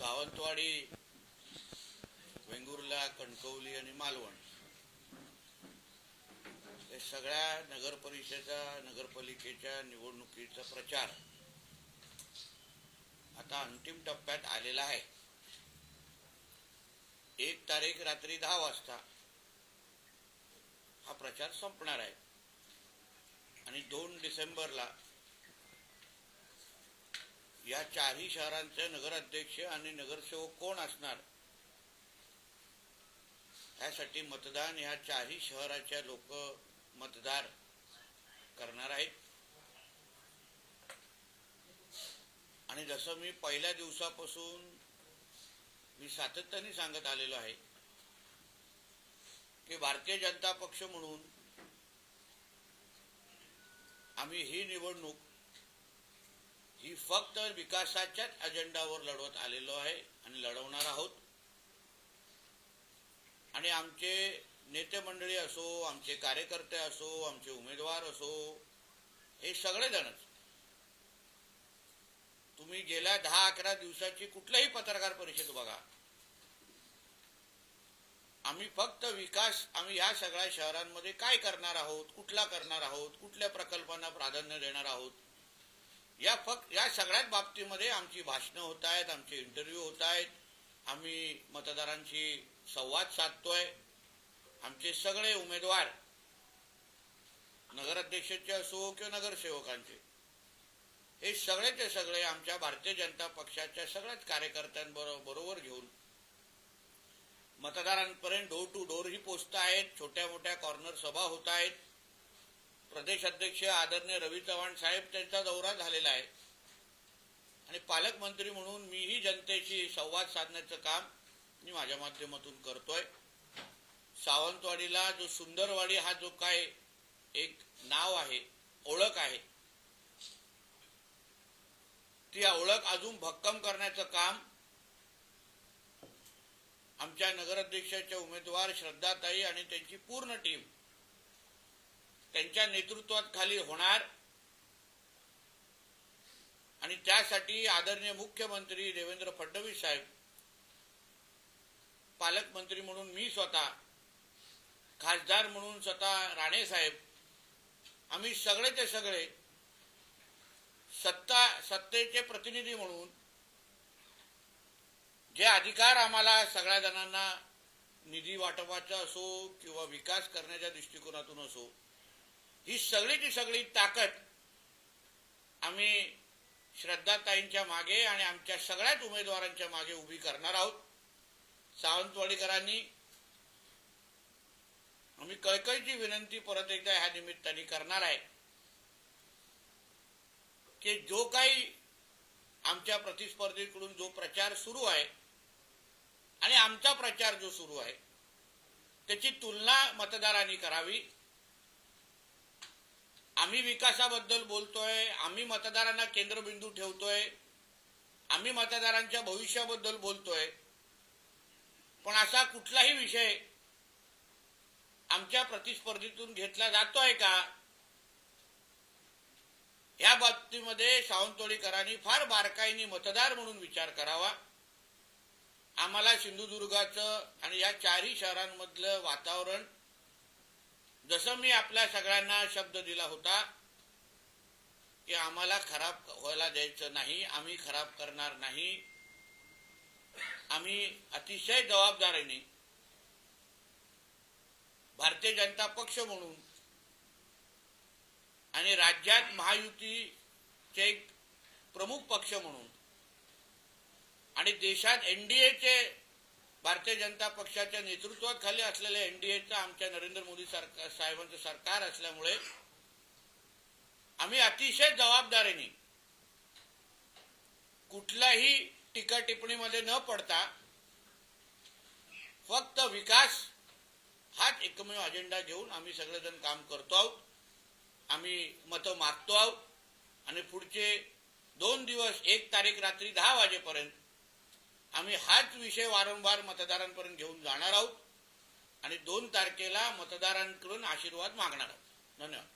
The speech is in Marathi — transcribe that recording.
सावंतवाडी वेंगुर्ला कणकवली आणि मालवण. हे सगळ्या नगर परिषदा नगरपालिकेच्या निवडणुकीचा प्रचार आता अंतिम टप्प्यात आलेला आहे. एक तारीख रात्री दहा वाजता हा प्रचार संपणार आहे. आणि दोन डिसेंबरला या चारही शहरांचे नगराध्यक्ष आणि नगरसेवक कोण असणार? ह्यासाठी मतदान ह्या चारही शहराच्या लोक मतदार करणार आहेत. आणि जसं मी पहिल्या दिवसापासून मी सातत्याने सांगत आलेलो आहे की भारतीय जनता पक्ष म्हणून आम्ही ही निवडणूक ही फक्त विकासाच्याच अजेंडावर लढवत आलेलो आहे आणि लढवणार आहोत. आणि आमचे नेते मंडळी असो आमचे कार्यकर्ते असो आमचे उमेदवार असो हे सगळेजणच. तुम्ही गेल्या दहा अकरा दिवसाची कुठल्याही पत्रकार परिषद बघा. आम्ही फक्त विकास आम्ही ह्या सगळ्या शहरांमध्ये काय करणार आहोत कुठला करणार आहोत कुठल्या प्रकल्पांना प्राधान्य देणार आहोत या फक्त या सगळ्याच बाबतीमध्ये आमची भाषणं होत आहेत आमचे इंटरव्ह्यू होत आहेत. आम्ही मतदारांशी संवाद साधतोय. आमचे सगळे उमेदवार नगराध्यक्षांचे असो किंवा नगरसेवकांचे हे सगळेचे सगळे आमच्या भारतीय जनता पक्षाच्या सगळ्याच कार्यकर्त्यांबरोबर घेऊन मतदारांपर्यंत डोर टू डोर ही पोचत आहेत. छोट्या मोठ्या कॉर्नर सभा होत आहेत. प्रदेश अध्यक्ष आदरणीय रवी चव्हाण साहेब त्यांचा दौरा झालेला आहे. आणि पालकमंत्री म्हणून मीही जनतेशी संवाद साधण्याचं काम मी माझ्या माध्यमातून करतोय. सावंतवाडीला जो सुंदरवाडी हा जो काय एक नाव आहे ओळख आहे ती ओळख अजून भक्कम करण्याचं काम आमच्या नगराध्यक्षाच्या उमेदवार श्रद्धाताई आणि त्यांची पूर्ण टीम त्यांच्या नेतृत्वात खाली होणार. आणि त्यासाठी आदरणीय मुख्यमंत्री देवेंद्र फडणवीस साहेब पालकमंत्री म्हणून मी स्वतः खासदार म्हणून स्वतः राणे साहेब आम्ही सगळे ते सगळे सत्ता सत्तेचे प्रतिनिधी म्हणून जे अधिकार आम्हाला सगळ्या जणांना निधी वाटपाचा असो किंवा विकास करण्याच्या दृष्टिकोनातून असो ही सगळीची सगळी ताकद आम्ही श्रद्धाताईंच्या मागे आणि आमच्या सगळ्याच उमेदवारांच्या मागे उभी करणार आहोत. सावंतवाडीकरांनी आम्ही कळकळीची विनंती परत एकदा ह्या निमित्ताने करणार आहे की जो काही आमच्या प्रतिस्पर्धीकडून जो प्रचार सुरू आहे आणि आमचा प्रचार जो सुरू आहे त्याची तुलना मतदारांनी करावी. आम्ही विकासाबद्दल बोलतोय आम्ही मतदारांना केंद्रबिंदू ठेवतोय आम्ही मतदारांच्या भविष्याबद्दल बोलतोय. पण असा कुठलाही विषय आमच्या प्रतिस्पर्धीतून घेतला जातोय का? या बाबतीमध्ये सावंतवाडीकरांनी फार बारकाईने मतदार म्हणून विचार करावा. आम्हाला सिंधुदुर्गाचं आणि या चारही शहरांमधलं वातावरण जसं मी आपल्या सगळ्यांना शब्द दिला होता की आम्हाला खराब व्हायला द्यायचं नाही आम्ही खराब करणार नाही. आम्ही अतिशय जबाबदारीने भारतीय जनता पक्ष म्हणून आणि राज्यात महायुतीचे एक प्रमुख पक्ष म्हणून आणि देशात एनडीएचे भारतीय जनता पक्षाच्या नेतृत्वाखाली असलेल्या एनडीएचं आमच्या नरेंद्र मोदी सरकार साहेबांचं सरकार असल्यामुळे आम्ही अतिशय जबाबदारीने कुठल्याही टीका टिप्पणीमध्ये न पडता फक्त विकास हाच एकमेव अजेंडा घेऊन आम्ही सगळेजण काम करतो आहोत. आम्ही मतं मागतो आहोत. आणि पुढचे दोन दिवस एक तारीख रात्री दहा वाजेपर्यंत आम्ही हाच विषय वारंवार मतदारांपर्यंत घेऊन जाणार आहोत आणि दोन तारखेला मतदारांकडून आशीर्वाद मागणार आहोत. धन्यवाद.